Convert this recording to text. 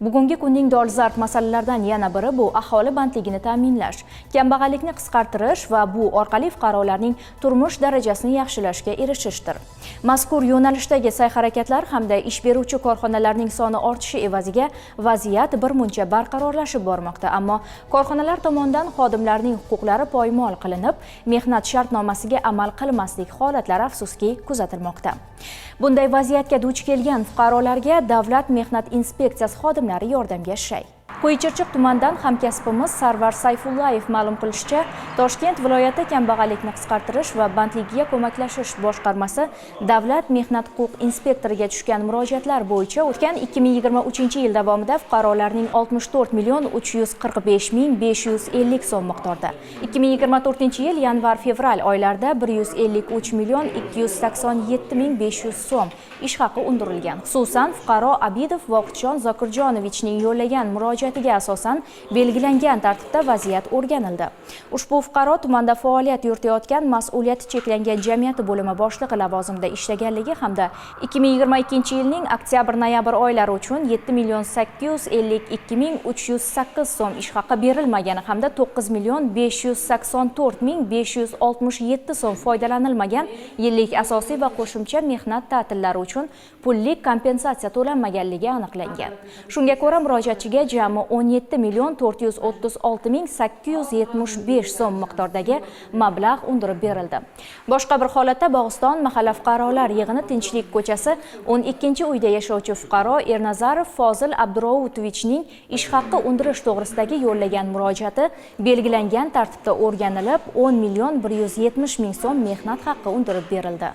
Bugungi kunning dolzarb masalalaridan yana biri bu aholi bandligini ta'minlash, kambag'allikni qisqartirish va bu orqali fuqarolarning turmush darajasini yaxshilashga erishishdir. Mazkur yo'nalishdagi sa'y-harakatlar hamda ish beruvchi korxonalarning soni ortishi evaziga vaziyat birmuncha barqarorlashib bormoqda, ammo korxonalar tomonidan xodimlarning huquqlari poymol qilinib, mehnat shartnomasiga amal qilmaslik holatlari afsuski kuzatilmoqda. Bunday vaziyatga duch kelgan fuqarolarga Davlat mehnat inspeksiyasi xodimlari yordamga shay. Qo'ychirchiq tumanidan hamkasbimiz Sarvar Sayfullayev ma'lum qilishicha, Toshkent viloyati kambag'allikni qisqartirish va bandligiga ko'maklashish boshqarmasi Davlat mehnat huquq inspektoriga tushgan murojaatlar bo'yicha o'tgan 2023-yil davomida fuqarolarning 64 million 345 ming 550 so'm miqdorda, 2024-yil yanvar-fevral oylarida 153 million 287 ming 500 so'm ish haqi undirilgan. Xususan, fuqaro Abidov Vaqtjon Zokirjonovichning yo'llagan murojaat murojaatiga asosan belgilangan tartibda vaziyat o'rganildi. Ushbu fuqaro tumanda faoliyat yuritayotgan mas'uliyati cheklangan jamiyati bo'limi boshlig'i lavozimida ishlaganligi hamda 2022-yilning oktyabr-noyabr oylari uchun 7 million 852 ming 308 so'm ish haqi berilmagani hamda 9 million 584 ming 567 so'm foydalanilmagan yillik asosiy va qo'shimcha mehnat ta'tillari uchun pullik kompensatsiya to'lanmaganligi aniqlangan. Shunga ko'ra murojaatchiga jami 17 million 436 ming 875 so'm miqdordagi mablag' undirib berildi. Boshqa bir holatda Bog'iston mahalla fuqarolar yig'ini Tinchlik ko'chasi 12-uyda yashovchi fuqaro Ernazarov Fozil Abdurovutovichning ish haqqi undirish to'g'risidagi yo'llagan murojaati belgilangan tartibda o'rganilib, 10 million 170 ming so'm mehnat haqqi undirib berildi.